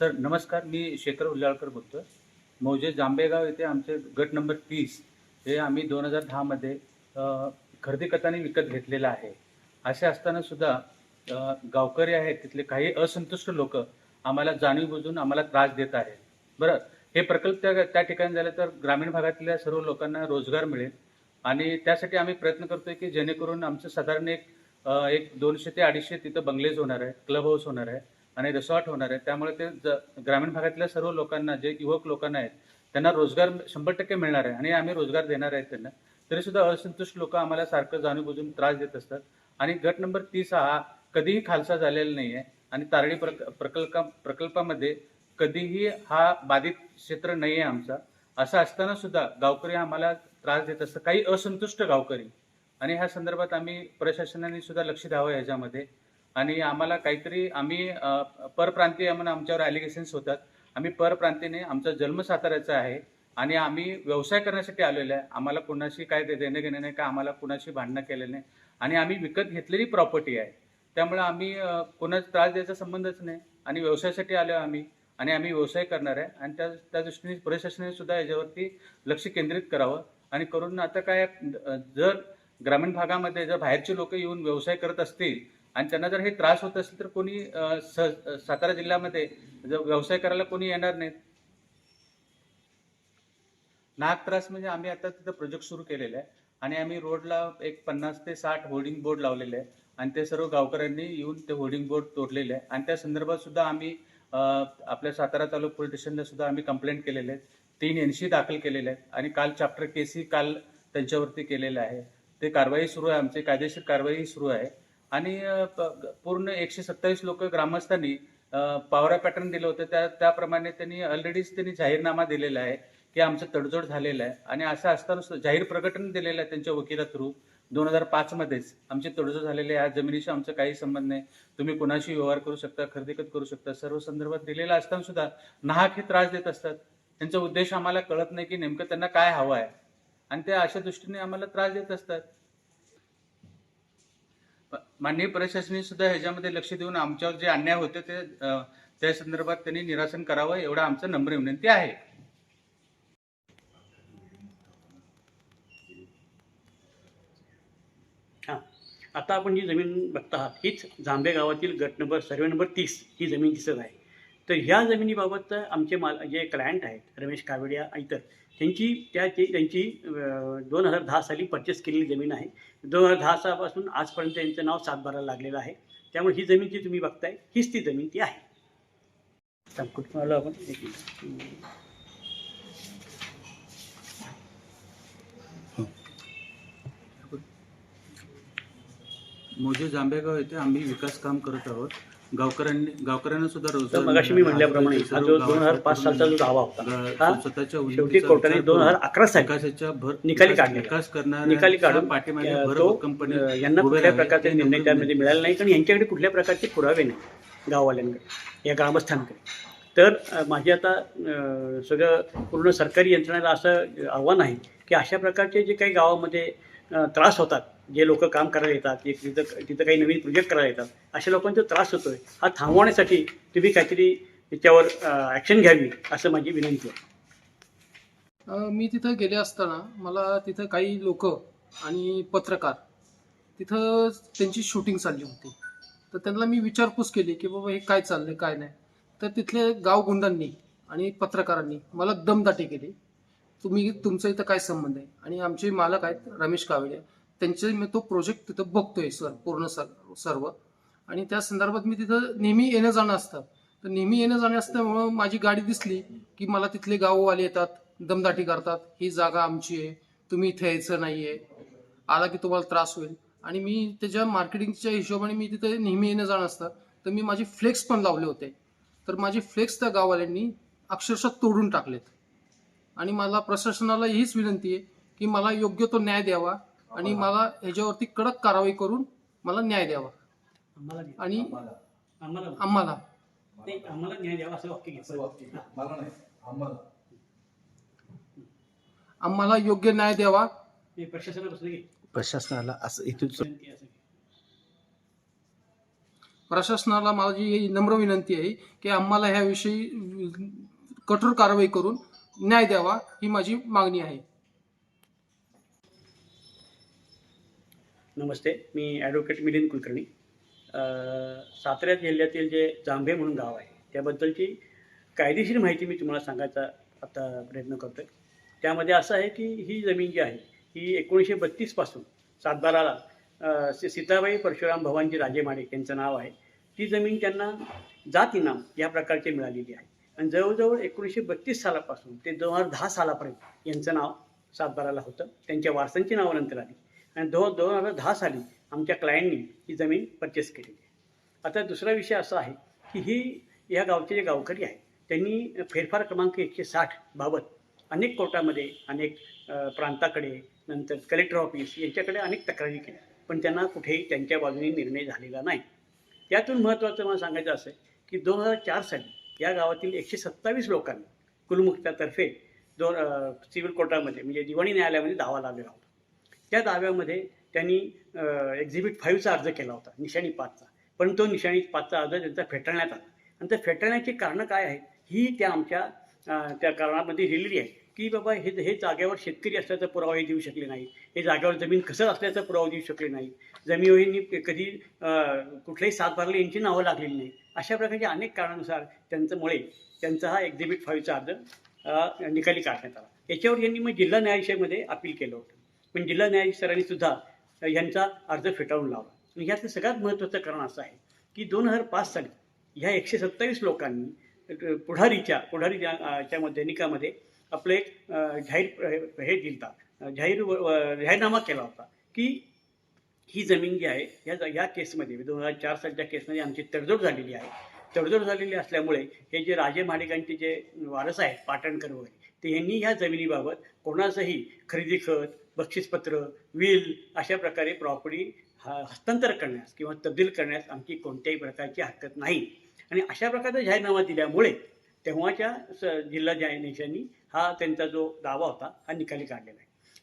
Sir नमस्कार मी शेखर उल्लाळकर बोलतो मौजे जांबेगाव येथे आमचे गट नंबर तीस हे आम्ही दोन हजार दहामध्ये खरेदी खताने विकत घेतलेलं आहे. असे असताना सुद्धा गावकरी आहेत तिथले काही असंतुष्ट लोक आम्हाला जाणीव बुजून आम्हाला त्रास देत आहेत. बरं हे प्रकल्प त्या त्या ठिकाणी झाले तर ग्रामीण भागातल्या सर्व लोकांना रोजगार मिळेल. आणि त्यासाठी आम्ही प्रयत्न करतोय की जेणेकरून आमचं साधारण एक एक दोनशे ते अडीचशे तिथं बंगलेज होणार आहे क्लब हाऊस होणार आहे. आणि रिसॉर्ट होणार आहे त्यामुळे ते ज ग्रामीण भागातल्या सर्व लोकांना जे युवक लोकांना आहेत त्यांना रोजगार शंभर टक्के मिळणार आहे आणि आम्ही रोजगार देणार आहेत त्यांना. तरी सुद्धा असंतुष्ट लोक आम्हाला सारखं जाणून बुजून त्रास देत असतात. आणि गट नंबर तीस हा कधीही खालसा झालेला नाही आहे आणि तारडी प्रक प्रकल्प प्रकल्पामध्ये कधीही हा बाधित क्षेत्र नाही आहे आमचा. असं असताना सुद्धा गावकरी आम्हाला त्रास देत असतात. काही असंतुष्ट गावकरी. आणि ह्या संदर्भात आम्ही प्रशासनाने सुद्धा लक्ष द्यावं याच्यामध्ये आणि आम्हाला काहीतरी आम्ही परप्रांतीय म्हणून आमच्यावर ॲलिगेशन्स होतात. आम्ही परप्रांतीने आमचा जन्म साताऱ्याचा आहे आणि आम्ही व्यवसाय करण्यासाठी आलेलो आहे. आम्हाला कुणाशी काय देणं घेणं नाही का आम्हाला कुणाशी भांडणं केलं नाही. आणि आम्ही विकत घेतलेली प्रॉपर्टी आहे. त्यामुळे आम्ही कोणाचा त्रास द्यायचा संबंधच नाही. आणि व्यवसायासाठी आलो आम्ही आणि आम्ही व्यवसाय करणार आहे. आणि त्या त्या दृष्टीने प्रशासनाने सुद्धा याच्यावरती लक्ष केंद्रित करावं. आणि करून आता काय जर ग्रामीण भागामध्ये जर बाहेरचे लोक येऊन व्यवसाय करत असतील आणि त्यांना जर हे त्रास होत असेल तर कोणी स- सातारा जिल्ह्यामध्ये जर व्यवसाय करायला कोणी येणार नाहीत? नाक त्रास म्हणजे आम्ही आता तिथं प्रोजेक्ट सुरू केलेला आहे आणि आम्ही रोडला एक पन्नास ते साठ होर्डिंग बोर्ड लावलेले आहे आणि ते सर्व गावकऱ्यांनी येऊन ते होर्डिंग बोर्ड तोडलेले आहे. आणि त्या संदर्भात सुद्धा आम्ही आपल्या सातारा तालुका पोलीस स्टेशनला सुद्धा आम्ही कंप्लेंट केलेले आहेत. तीन एनशी दाखल केलेले आहेत आणि काल चॅप्टर केसी काल त्यांच्यावरती केलेलं आहे. ते कारवाई सुरू आहे आमची कायदेशीर कारवाई सुरू आहे. आणि प- पूर्ण एकशे सत्तावीस लोक ग्रामस्थांनी पावरा पॅटर्न दिलं होतं. त्या त्याप्रमाणे त्यांनी ऑलरेडीच त्यांनी जाहीरनामा दिलेला आहे की आमचं तडजोड झालेलं आहे. आणि असं असताना जाहीर प्रकटन दिलेलं आहे त्यांच्या वकिला थ्रू दोन हजार पाचमध्येच आमची तडजोड झालेली आहे. या जमिनीशी आमचा काही संबंध नाही. तुम्ही कुणाशी व्यवहार करू शकता खरेदी करू शकता सर्व संदर्भात दिलेला असताना सुद्धा नाहक हे त्रास देत असतात. त्यांचा उद्देश आम्हाला कळत नाही की नेमकं त्यांना काय हवं आहे. आणि ते अशा दृष्टीने आम्हाला त्रास देत असतात. माननीय प्रशासनाने सुद्धा ह्याच्यामध्ये लक्ष देऊन आमच्यावर जे अन्याय होते ते त्या संदर्भात त्यांनी निरासन करावं एवढा आमचा नम्र विनंती आहे. आता आपण जी जमीन बघता आहात हीच जांभे गावातील गट नंबर सर्वे नंबर तीस ही जमीन दिसत आहे. तर ह्या जमिनीबाबत आमचे माल जे क्लायंट आहेत रमेश कावडिया इतर त्यांची त्या त्यांची दोन हजार दहा साली परचेस केलेली जमीन आहे. दोन हजार दहा सालापासून आजपर्यंत यांचं नाव सातबारा लागलेलं आहे. त्यामुळे ही जमीन जी तुम्ही बघताय हीच ती जमीन ती आहे. आता आलो आपण? एक मोजे जांभेगाव येथे आम्ही विकास काम करत आहोत. गावकऱ्यांनी गावकऱ्यांना सुद्धा तर रोजगार मगाशी मी म्हणल्याप्रमाणे हा जो दोन हजार पाच सालचा जो दावा होता हा स्वतःच्या शेवटी उन्नतीचा कोर्टाने विचार दोन हजार करून अकरा साली विकासाच्या भर निकाली काढलेला. विकास करणाऱ्या निकाली काढून पाठीमागे अ, भर तो कंपनी अ, यांना उभे कुठल्या. प्रकारचे ते निर्णय त्यामध्ये मिळाले नाही कारण यांच्याकडे कुठल्या प्रकारचे पुरावे नाही गाववाल्यांकडे या ग्रामस्थांकडे तर अ, माझी आता अ, सगळं पूर्ण सरकारी यंत्रणेला असं आव्हान आहे की अशा प्रकारचे जे काही गावामध्ये अ, त्रास होतात जे लोक काम करायला येतात एक तिथं तिथं काही नवीन प्रोजेक्ट करायला येतात अशा लोकांचा त्रास होतोय. हा थांबवण्यासाठी तुम्ही काहीतरी त्याच्यावर ॲक्शन घ्यावी असं माझी विनंती आहे. मी तिथं गेले असताना मला तिथं काही लोक आणि पत्रकार तिथं त्यांची शूटिंग चालली होती. तर त्यांना मी विचारपूस केली की बाबा हे काय चाललंय काय नाही. तर तिथले गावगुंडांनी आणि पत्रकारांनी मला दमदाटी केली. तुम्ही तुमचा इथं काय संबंध आहे? आणि आमचे मालक आहेत रमेश कावडे. त्यांचे मी तो प्रोजेक्ट तिथं बघतोय सर पूर्ण सर सर्व. आणि त्या संदर्भात मी तिथं नेहमी येणं जाणं असतं. तर नेहमी येणं जाणं असल्यामुळं माझी गाडी दिसली की मला तिथले गाववाले येतात दमदाटी करतात. ही जागा आमची आहे तुम्ही इथे यायचं नाहीये. आला की तुम्हाला त्रास होईल. आणि मी त्याच्या मार्केटिंगच्या हिशोबाने मी तिथे नेहमी येणं जाणं असतं. तर मी माझे फ्लेक्स पण लावले होते. तर माझे फ्लेक्स त्या गाववाल्यांनी अक्षरशः तोडून टाकलेत. आणि मला प्रशासनाला हीच विनंती आहे की मला योग्य तो न्याय द्यावा. आणि मला ह्याच्यावरती कडक कारवाई करून मला न्याय द्यावा. आम्हाला आणि आम्हाला. आम्हाला. नाही आम्हाला न्याय द्यावा असं वाक्य घ्यायचं मला नाही आम्हाला. आम्हाला योग्य न्याय द्यावा. नाही प्रशासनापासून घे. प्रशासनाला असं इथून विनंती आहे असं. प्रशासनाला माझी नम्र विनंती आहे की आम्हाला ह्याविषयी कठोर कारवाई करून न्याय द्यावा ही माझी मागणी आहे. नमस्ते मी ॲडव्होकेट मिलिंद कुलकर्णी. सातारा जिल्ह्यातील जे जांभे म्हणून गाव आहे त्याबद्दलची कायदेशीर माहिती मी तुम्हाला सांगायचा आता प्रयत्न करतो आहे त्यामध्ये असं आहे की ही जमीन जी आहे ही एकोणीसशे बत्तीसपासून सातबाराला सीताबाई परशुराम भवानजी राजे माडे यांचं नाव आहे. ती जमीन त्यांना जात इनाम या प्रकारची मिळालेली आहे. आणि जवळजवळ एकोणीसशे बत्तीस सालापासून ते दोन हजार दहा सालापर्यंत यांचं नाव सातबाराला होतं. त्यांच्या वारसांची नावं नंतर आली. आणि दो दोन हजार दहा साली आमच्या क्लायंटनी ही जमीन परचेस केली आता दुसरा विषय असा आहे की ही या गावचे जे गावकरी आहेत त्यांनी फेरफार क्रमांक एकशे साठ बाबत अनेक कोर्टामध्ये अनेक प्रांताकडे नंतर कलेक्टर ऑफिस यांच्याकडे अनेक तक्रारी केल्या. पण त्यांना कुठेही त्यांच्या बाजूने निर्णय झालेला नाही. त्यातून महत्त्वाचं मला सांगायचं असं आहे की दोन हजार चार साली या गावातील एकशे सत्तावीस लोकांनी कुलमुक्तातर्फे दोन सिव्हिल कोर्टामध्ये म्हणजे दिवाणी न्यायालयामध्ये दावा लावलेला होता. त्या दाव्यामध्ये त्यांनी एक्झिबिट फाईव्हचा अर्ज केला होता निशाणी पाचचा पण तो निशाणी पाचचा अर्ज त्यांचा फेटाळण्यात आला. आणि त्या फेटाळण्याची कारणं काय आहेत? ही त्या आमच्या त्या कारणामध्ये लिहिलेली आहे की बाबा हे हे जागेवर शेतकरी असल्याचा पुरावा हे देऊ शकले नाही हे जागेवर जमीन कसं असल्याचा पुरावा देऊ शकले नाही जमिनीवरील कधी कुठलेही सातबारले सात यांची नावं लागलेली नाही अशा प्रकारच्या अनेक कारणानुसार त्यांच्यामुळे त्यांचा हा एक्झिबिट फाईव्हचा अर्ज निकाली काढण्यात आला. याच्यावर यांनी मग जिल्हा न्यायालयामध्ये अपील केलं होतं. पण जिल्हा न्यायाधीशरांनी सुद्धा यांचा अर्ज फेटाळून लावला. आणि याचं सगळ्यात महत्त्वाचं कारण असं आहे की दोन हजार पाच साली ह्या एकशे सत्तावीस लोकांनी पुढारीच्या पुढारी च्या निकामध्ये आपलं एक जाहीर हे दिलता जाहीर व- जाहीरनामा केला होता की ही जमीन जी आहे या या केसमध्ये दोन हजार चार सालच्या केसमध्ये आमची तडजोड झालेली आहे. तडजोड झालेली असल्यामुळे हे जे राजे महाडिकांचे जे वारस आहेत पाटणकर वगैरे ते यांनी ह्या जमिनीबाबत कोणाचंही खरेदी खत बक्षीसपत्र विल अशा प्रकारे प्रॉपर्टी हस्तांतर करण्यास किंवा तब्दील करण्यास आमची कोणत्याही प्रकारची हरकत नाही. आणि अशा प्रकारचा जाहीरनामा दिल्यामुळे तेव्हाच्या स जिल्हा न्यायाधीशांनी हा त्यांचा जो दावा होता हा निकाली काढलेला आहे.